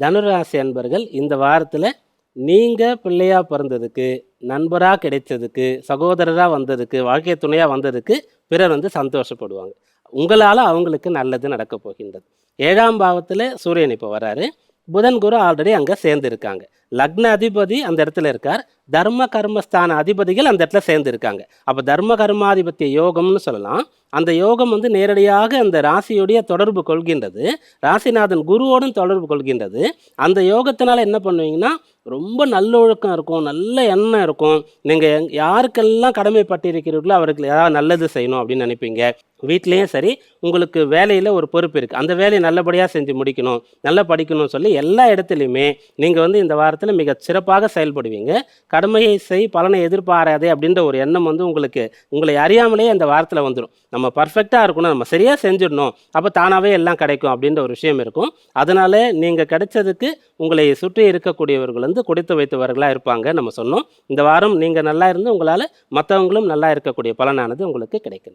தனுராசி அன்பர்கள் இந்த வாரத்தில் நீங்கள் பிள்ளையாக பிறந்ததுக்கு நண்பராக கிடைச்சதுக்கு சகோதரராக வந்ததுக்கு வாழ்க்கை துணையாக வந்ததுக்கு பிறர் வந்து சந்தோஷப்படுவாங்க. உங்களால் அவங்களுக்கு நல்லது நடக்கப் போகின்றது. ஏழாம் பாவத்தில் சூரியன் இப்போ வராரு. புதன் குரு ஆல்ரெடி அங்கே சேர்ந்துருக்காங்க. லக்ன அதிபதி அந்த இடத்துல இருக்கார். தர்ம கர்மஸ்தான அதிபதிகள் அந்த இடத்துல சேர்ந்து இருக்காங்க அப்போ தர்ம கர்மாதிபத்திய யோகம்னு சொல்லலாம். அந்த யோகம் வந்து நேரடியாக அந்த ராசியுடைய தொடர்பு கொள்கின்றது. ராசிநாதன் குருவோடும் தொடர்பு கொள்கின்றது. அந்த யோகத்தினால என்ன பண்ணுவீங்கன்னா ரொம்ப நல்லொழுக்கம் இருக்கும் நல்ல எண்ணம் இருக்கும். நீங்கள் யாருக்கெல்லாம் கடமைப்பட்டிருக்கிறீர்களோ அவருக்கு ஏதாவது நல்லது செய்யணும் அப்படின்னு நினைப்பீங்க. வீட்லேயும் சரி உங்களுக்கு வேலையில் ஒரு பொறுப்பு இருக்குது அந்த வேலையை நல்லபடியாக செஞ்சு முடிக்கணும் நல்லா படிக்கணும்னு சொல்லி எல்லா இடத்துலையுமே நீங்கள் வந்து இந்த காலத்தில் மிக சிறப்பாக செயல்படுவீங்க. கடமையை செய் பலனை எதிர்பாராதே அப்படின்ற ஒரு எண்ணம் வந்து உங்களுக்கு உங்களை அறியாமலே அந்த வாரத்தில் வந்துடும் நம்ம பர்ஃபெக்டாக இருக்கணும் நம்ம சரியாக செஞ்சிடணும் அப்போ தானாகவே எல்லாம் கிடைக்கும் அப்படின்ற ஒரு விஷயம் இருக்கும். அதனால் நீங்கள் கிடைச்சதுக்கு உங்களை சுற்றி இருக்கக்கூடியவர்கள் வந்து கொடுத்து வைத்தவர்களாக இருப்பாங்க நம்ம சொன்னோம். இந்த வாரம் நீங்கள் நல்லா இருந்து உங்களால் மற்றவங்களும் நல்லா இருக்கக்கூடிய பலனானது உங்களுக்கு கிடைக்கும்